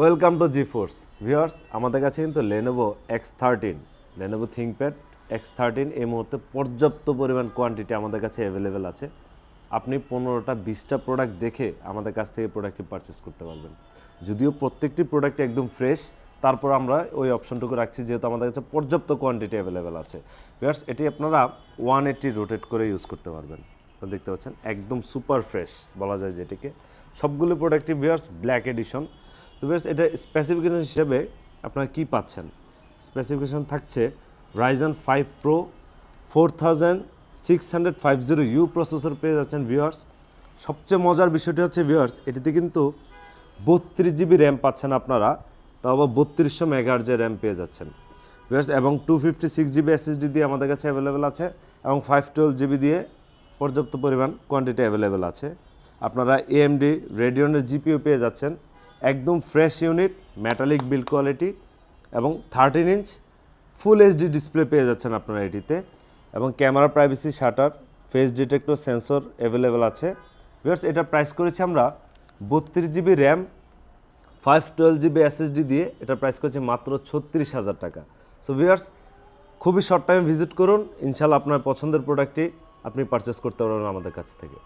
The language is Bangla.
Welcome to G force viewers আমাদের কাছে কিন্তু Lenovo X thirteen Lenovo ThinkPad X thirteen এই মুহূর্তে পর্যাপ্ত পরিমাণ কোয়ান্টিটি আমাদের কাছে অ্যাভেলেবেল আছে। আপনি পনেরোটা, বিশটা প্রোডাক্ট দেখে আমাদের কাছ থেকে প্রোডাক্টটি পারচেস করতে পারবেন। যদিও প্রত্যেকটি প্রোডাক্ট একদম ফ্রেশ তারপর আমরা ওই অপশনটুকু রাখছি যেহেতু আমাদের কাছে পর্যাপ্ত কোয়ান্টিটি অ্যাভেলেবেল আছে। ভিউয়ার্স এটি আপনারা ওয়ান এইটি রোটেট করে ইউজ করতে পারবেন। দেখতে পাচ্ছেন, একদম সুপার ফ্রেশ বলা যায় যেটিকে। সবগুলো প্রোডাক্টই ভিউয়ার্স ব্ল্যাক এডিশন তো ভিউয়ার্স এটা স্পেসিফিকেশন হিসেবে আপনারা কি পাচ্ছেন? স্পেসিফিকেশন থাকছে Ryzen five pro four thousand six hundred five zero U processor পেয়ে যাচ্ছেন ভিউয়ার্স সবচেয়ে মজার বিষয়টি হচ্ছে ভিউয়ার্স এটিতে কিন্তু বত্রিশ জিবি র্যাম পাচ্ছেন আপনারা, তাও আবার বত্রিশশো মেগাহার্জের র্যাম পেয়ে যাচ্ছেন। ভিউয়ার্স এবং two fifty six GB SSD দিয়ে আমাদের কাছে অ্যাভেলেবেল আছে, এবং ফাইভ টুয়েলভ জিবি দিয়ে পর্যাপ্ত পরিমাণ কোয়ান্টিটি অ্যাভেলেবেল আছে। আপনারা এএমডি রেডিয়নের জিপিও পেয়ে যাচ্ছেন। একদম fresh unit metallic build quality এবং thirteen inch full HD display পেয়ে যাচ্ছেন আপনারা এটিতে এবং camera privacy shutter face detector sensor available আছে। ভিউয়ার্স এটা প্রাইস করেছি আমরা বত্রিশ GB RAM five twelve GB SSD দিয়ে এটা প্রাইস করেছি মাত্র ছত্রিশ হাজার টাকা। সো ভিউয়ার্স খুবই শর্ট টাইমে ভিজিট করুন। ইনশাল্লাহ আপনার পছন্দের প্রোডাক্টটি আপনি পারচেস করতে পারবেন আমাদের কাছ থেকে।